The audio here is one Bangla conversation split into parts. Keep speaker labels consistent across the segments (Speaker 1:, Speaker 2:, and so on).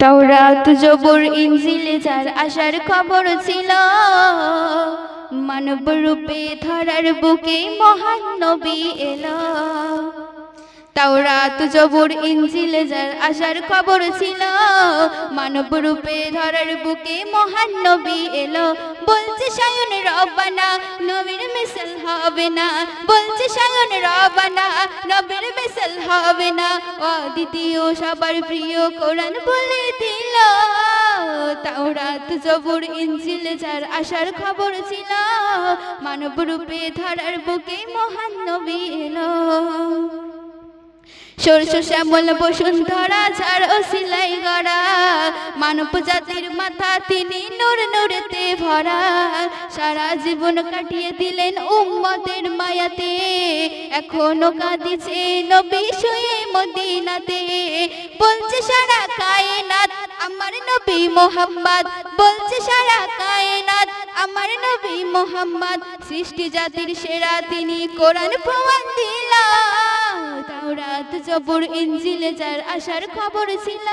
Speaker 1: তাওরাত জবুর ইঞ্জিলে যার আসার খবর ছিল মানব রূপে ধরার বুকে মহান নবী এলো। তাওরাত, জবুর, ইনজিলে যার আসার খবর ছিল। মানব রূপে ধরার বুকে মহান নবী এলো। বলছে, সায়ন রবানা নবীর মিসাল হবে না। বলছে, সায়ন রবানা নবীর মিসাল হবে না। অদ্বিতীয় সবার প্রিয় কোরআন বলে দিল, তাওরাত, জবুর, ইনজিলে যার আসার খবর ছিল। মানব রূপে ধরার বুকে মহান নবী এলো। শ্যামল বসুন্ধরা সিলাই মানব মাথা তিনি ভরা। সারা কাটিয়ে দিলেন মায়াতে। এখনও কাঁদিছে নবী বলছে, সারা আমার নবী মোহাম্মদ। বলছে, সারা আমার নবী মোহাম্মদ। সৃষ্টি জাতির সেরা তিনি কোরআন প্রমাণ দিলা তাওরাত জবর ইনজিলে যার আসার খবর ছিল।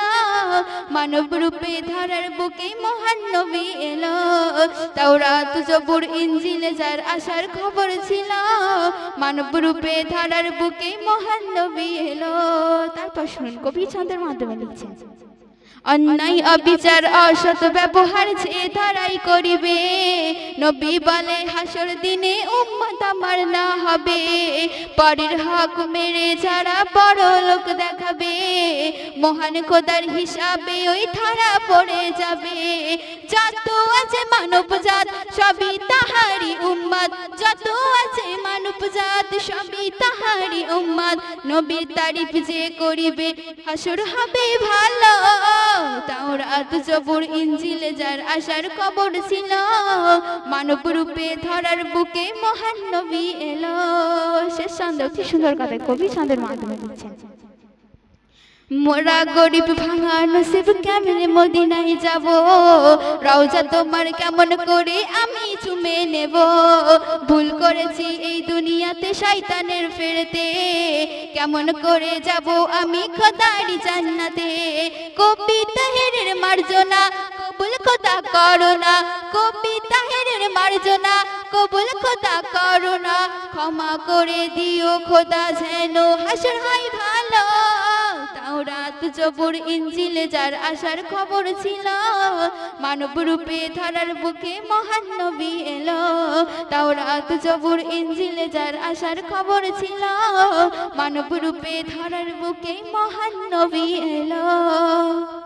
Speaker 1: মানব রূপে ধরার বুকে মহান নবী এলো। তাওরাত জবর ইনজিলে যার আসার খবর ছিল। মানব রূপে ধরার বুকে মহান নবী এলো। তারপর শুনুন কবি ছন্দের মাধ্যমে লিখছেন। অন্যায় অবিচার, অসৎ ব্যবহার যে ধারাই করিবে। নবী বলে, হাসর দিনে উম্মত আমার না হবে। পরের হক মেরে যারা বড় লোক দেখাবে, মহান খোদার হিসাবে ওই ধারা পড়ে যাবে। যত আছে মানব জাত সবই তাহারি উম্মত। যত আছে মানব সবই তাহারি উম্মাদ। নবীর তারিফ যে করিবে, হাসর হবে ভালো। তাওরাত জবুর ইনজিলে যার আশার কবর ছিল, মানব রূপে ধরার বুকে মহান নবী এলো। শেষ সন্দেহ কি সুন্দর কথা কবি ছন্দের মাধ্যমে মোরা গরিব ভাঙা নসিব কেমনে মদিনায় যাব? রওজা তোমার কেমন করে আমি চুমে নেব? ভুল করেছি এই দুনিয়াতে শয়তানের ফেরতে। কেমন করে যাব আমি খোদারি জান্নাতে? কবি তাহেরের মার্জনা, কবুল খোদা করো না। কবি তাহেরের মার্জনা, কবুল খোদা করো না। ক্ষমা করে দিও খোদা যেন হাসর হয় ভালো। তাওরাত জবর ইঞ্জিল যার আসার খবর ছিল মানব রূপে ধরার বুকে মহান নবী এলো। তাওরাত জবর ইঞ্জিল যার আসার খবর ছিল মানব রূপে ধরার বুকে মহান নবী এলো।